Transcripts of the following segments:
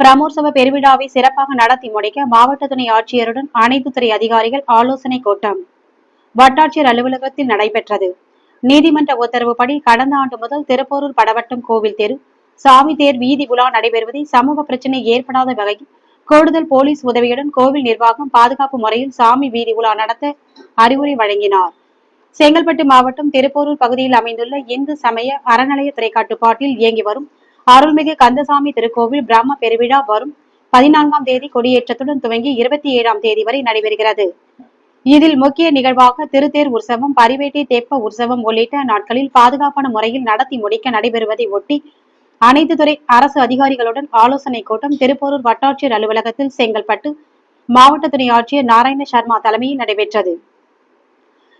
பிரமோற்சவ பெருவிழாவை சிறப்பாக நடத்தி முடிக்க மாவட்ட துணை ஆட்சியருடன் அனைத்து துறை அதிகாரிகள் ஆலோசனை கூட்டம். வட்டாட்சியர் அலுவலகத்தில் நடைபெற்றது. நீதிமன்ற உத்தரவுப்படி கடந்த ஆண்டு முதல் திருப்போரூர் படவட்டம் கோவில் தெரு சாமி தேர் வீதி உலா நடைபெறுவதை சமூக பிரச்சினை ஏற்படாத வகையில் கூடுதல் போலீஸ் உதவியுடன் கோவில் நிர்வாகம் பாதுகாப்பு முறையில் சாமி வீதி உலா நடத்த அறிவுரை வழங்கினார். செங்கல்பட்டு மாவட்டம் திருப்போரூர் பகுதியில் அமைந்துள்ள இந்து சமய அறநிலைய கட்டுப்பாட்டில் இயங்கி வரும் அருள்மிகு கந்தசாமி திருக்கோவில் பிரம்ம பெருவிழா வரும் பதினான்காம் தேதி கொடியேற்றத்துடன் துவங்கி இருபத்தி ஏழாம் தேதி வரை நடைபெறுகிறது. இதில் முக்கிய நிகழ்வாக திருத்தேர் உற்சவம் பரிவேட்டை தெப்ப உற்சவம் உள்ளிட்ட நாட்களில் பாதுகாப்பான முறையில் நடத்தி முடிக்க நடைபெறுவதை ஒட்டி அனைத்து துறை அரசு அதிகாரிகளுடன் ஆலோசனை கூட்டம் திருப்போரூர் வட்டாட்சியர் அலுவலகத்தில் செங்கல்பட்டு மாவட்ட துணை ஆட்சியர் நாராயண சர்மா தலைமையில் நடைபெற்றது.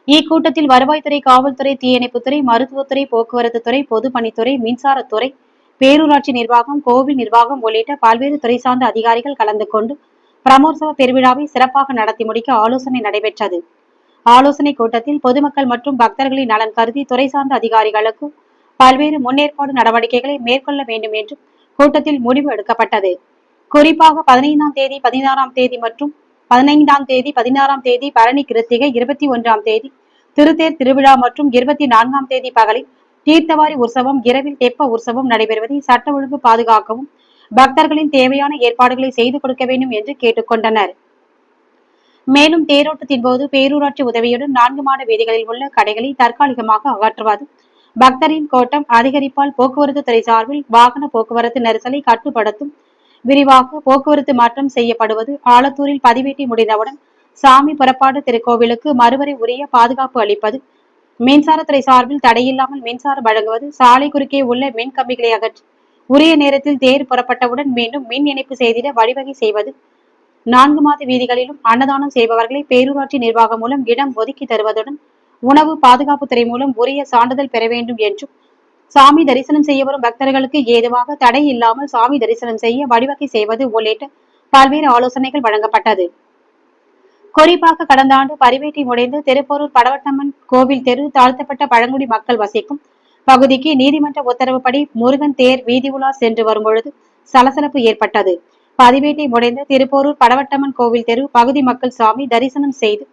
இக்கூட்டத்தில் வருவாய்த்துறை காவல்துறை தீயணைப்புத்துறை மருத்துவத்துறை போக்குவரத்து துறை பொதுப்பணித்துறை மின்சாரத்துறை பேரூராட்சி நிர்வாகம் கோவில் நிர்வாகம் உள்ளிட்ட பல்வேறு துறை சார்ந்த அதிகாரிகள் கலந்து கொண்டு பிரமோற்சவ பெருவிழாவை சிறப்பாக நடத்தி முடிக்க ஆலோசனை நடைபெற்றது. ஆலோசனை கூட்டத்தில் பொதுமக்கள் மற்றும் பக்தர்களின் நலன் கருதி துறை சார்ந்த அதிகாரிகளுக்கு பல்வேறு முன்னேற்பாடு நடவடிக்கைகளை மேற்கொள்ள வேண்டும் என்று கூட்டத்தில் முடிவு எடுக்கப்பட்டது. குறிப்பாக பதினைந்தாம் தேதி பதினாறாம் தேதி மற்றும் பதினைந்தாம் தேதி பதினாறாம் தேதி பரணி கிருத்திகை இருபத்தி ஒன்றாம் தேதி திருத்தேர் திருவிழா மற்றும் இருபத்தி நான்காம் தேதி பகலில் தீர்த்தவாரி உற்சவம் இரவில் தெப்ப உற்சவம் நடைபெறுவதை சட்ட ஒழுங்கு பாதுகாக்கவும் பக்தர்களின் தேவையான ஏற்பாடுகளை செய்து கொடுக்க வேண்டும் என்று கேட்டுக்கொண்டனர். மேலும் தேரோட்டத்தின் போது பேரூராட்சி உதவியுடன் நான்கு மாட வீதிகளில் உள்ள கடைகளை தற்காலிகமாக அகற்றுவது பக்தரின் கோட்டம் அதிகரிப்பால் போக்குவரத்து துறை சார்பில் வாகன போக்குவரத்து நெரிசலை கட்டுப்படுத்தும் விரிவாக போக்குவரத்து மாற்றம் செய்யப்படுவது ஆலத்தூரில் பதிவேட்டி முடிந்தவுடன் சாமி புறப்பாடு திருக்கோவிலுக்கு மறுவரை உரிய பாதுகாப்பு அளிப்பது மின்சாரத்துறை சார்பில் தடையில்லாமல் மின்சாரம் வழங்குவது சாலை குறுக்கே உள்ள மின் கம்பிகளை அகற்றி உரிய நேரத்தில் தேர் புறப்பட்டவுடன் மீண்டும் மின் இணைப்பு செய்திட வழிவகை செய்வது. நான்கு மாத வீதிகளிலும் அன்னதானம் செய்பவர்களை பேரூராட்சி நிர்வாகம் மூலம் இடம் ஒதுக்கி தருவதுடன் உணவு பாதுகாப்புத்துறை மூலம் உரிய சான்றிதழ் பெற வேண்டும் என்றும் சாமி தரிசனம் செய்ய வரும் பக்தர்களுக்கு ஏதுவாக தடை இல்லாமல் சாமி தரிசனம் செய்ய வழிவகை செய்வது உள்ளிட்ட பல்வேறு ஆலோசனைகள் வழங்கப்பட்டது. குறிப்பாக கடந்த ஆண்டு பரிவேட்டை முடைந்து திருப்போரூர் படவட்டம்மன் கோவில் தெரு தாழ்த்தப்பட்ட பழங்குடி மக்கள் வசிக்கும் பகுதிக்கு நீதிமன்ற உத்தரவுப்படி முருகன் தேர் வீதி உலா சென்று வரும்பொழுது சலசலப்பு ஏற்பட்டது. பதிவேட்டை முடைந்த திருப்போரூர் படவட்டம்மன் கோவில் தெரு பகுதி மக்கள் சாமி தரிசனம் செய்து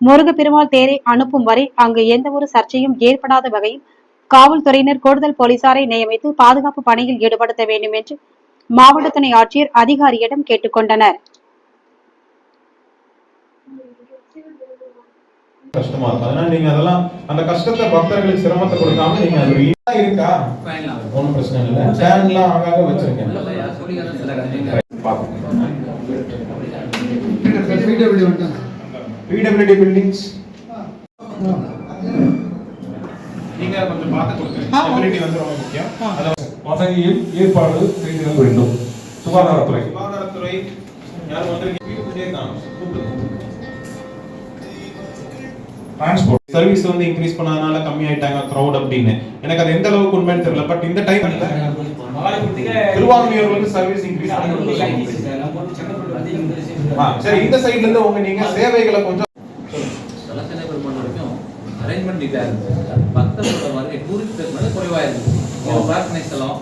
முருக பெருமாள் தேரை அனுப்பும் வரை அங்கு எந்த ஒரு சர்ச்சையும் ஏற்படாத வகையில் காவல்துறையினர் கூடுதல் போலீசாரை நியமித்து பாதுகாப்பு பணியில் ஈடுபடுத்த வேண்டும் என்று மாவட்ட துணை ஆட்சியர் அதிகாரியிடம் கேட்டுக்கொண்டனர். கஷ்டமா இருக்கும். அதனால நீங்க அதெல்லாம் அந்த கஷ்டத்தை பக்தர்களுக்கு சிரமத்தை கொடுக்காம நீங்க அது ஈடா இருக்கா? ஒன்றும் பிரச்சனை இல்லை. ஃபேன்லாம் ஆகாக வச்சிருக்கேன். பிடபிள்யூடி பில்டிங்ஸ் நீங்க கொஞ்சம் பார்த்து கொடுங்க. வந்து ரொம்ப முக்கியம். அதாவது வசதியில் ஏற்பாடு செய்திட வேண்டும். சுகாதாரத்துறை. சுகாதாரத்துறை யாரும் வந்திருக்கீங்க டிரான்ஸ்போர்ட் சர்வீஸ் வந்து இன்க்ரீஸ் பண்ணதுனால கம்மி ஆயிட்டாங்க க்ரௌட் அப்படின்னு. எனக்கு அது எந்த அளவுக்கு உண்மைன்னு தெரியல பட் இந்த டைம் திருவாரூர் வந்து சர்வீஸ் இன்க்ரீஸ் சரி இந்த சைடுல இருந்து உங்க நீங்க சேவைகளை கொஞ்சம் அரேஞ்ச்மெண்ட் இதா இருக்கு பக்தர்களோட வருகை டூரிஸ்ட் குறைவா பிரார்த்தனை ஸ்தலம்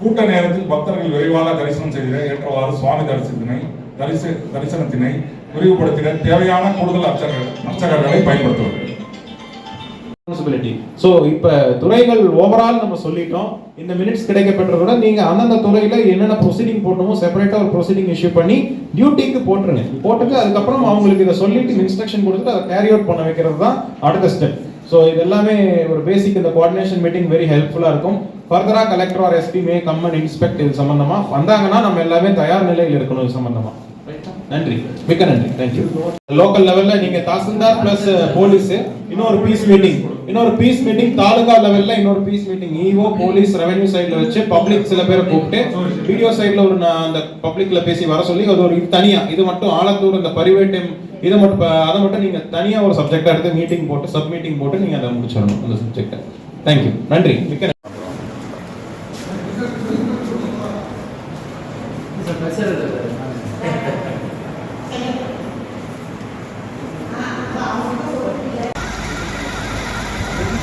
கூட்ட நேரத்தில் பக்தர்கள் விரைவாக தரிசனம் செய்திட ஏற்றவாறு சுவாமி தரிசனத்தினை தரிச தரிசனத்தினை விரிவுபடுத்திட தேவையான கூடுதல் அர்ச்சகர்களை பயன்படுத்துவது. ஸோ இப்போ துறைகள் ஓவரால் நம்ம சொல்லிட்டோம். இந்த மினிட்ஸ் கிடைக்கப்பட்டதோட நீங்க அந்தந்த துறையில என்னென்ன ப்ரொசீடிங் போடணுமோ செப்பரேட்டா ஒரு ப்ரொசீடிங் இஷ்யூ பண்ணி டியூட்டிக்கு போட்டுருங்க. போட்டுட்டு அதுக்கப்புறம் அவங்களுக்கு இதை சொல்லிட்டு இன்ஸ்ட்ரக்ஷன் கொடுத்துட்டு அதை கேரி அவுட் பண்ண வைக்கிறது தான் அடுத்த ஸ்டெப் ஸோ இது எல்லாமே ஒரு பேசிக் இந்த கோஆர்டினேஷன் மீட்டிங் வெரி ஹெல்ப்ஃபுல்லாக இருக்கும். ஃபர்தரா collector or SP may come and inspect இது சம்மந்தமாக வந்தாங்கன்னா நம்ம எல்லாமே தயார் நிலையில் இருக்கணும் இது சம்மந்தமாக நன்றி. மிக்க நன்றி. தேங்க்யூ லோக்கல் லெவல்ல நீங்க தாசில்தார் பிளஸ் போலீஸ் இன்னொரு பீஸ் மீட்டிங் இன்னொரு பீஸ் மீட்டிங் தாலுகா லெவல்ல இன்னொரு peace meeting EO police revenue சைடில் வச்சு பப்ளிக் சில பேரை கூப்பிட்டு வீடியோ சைடில் ஒரு அந்த பப்ளிக்ல பேசி வர சொல்லி அது ஒரு தனியாக தனியா. இது மட்டும் ஆலத்தூர் இந்த பரிவேட்டம் இதை மட்டும் அதை மட்டும் நீங்க தனியா ஒரு சப்ஜெக்டா எடுத்து மீட்டிங் போட்டு சப் மீட்டிங் போட்டு நீங்க அதை முடிச்சிடணும் அந்த சப்ஜெக்டை தேங்க்யூ நன்றி. மிக்க நன்றி.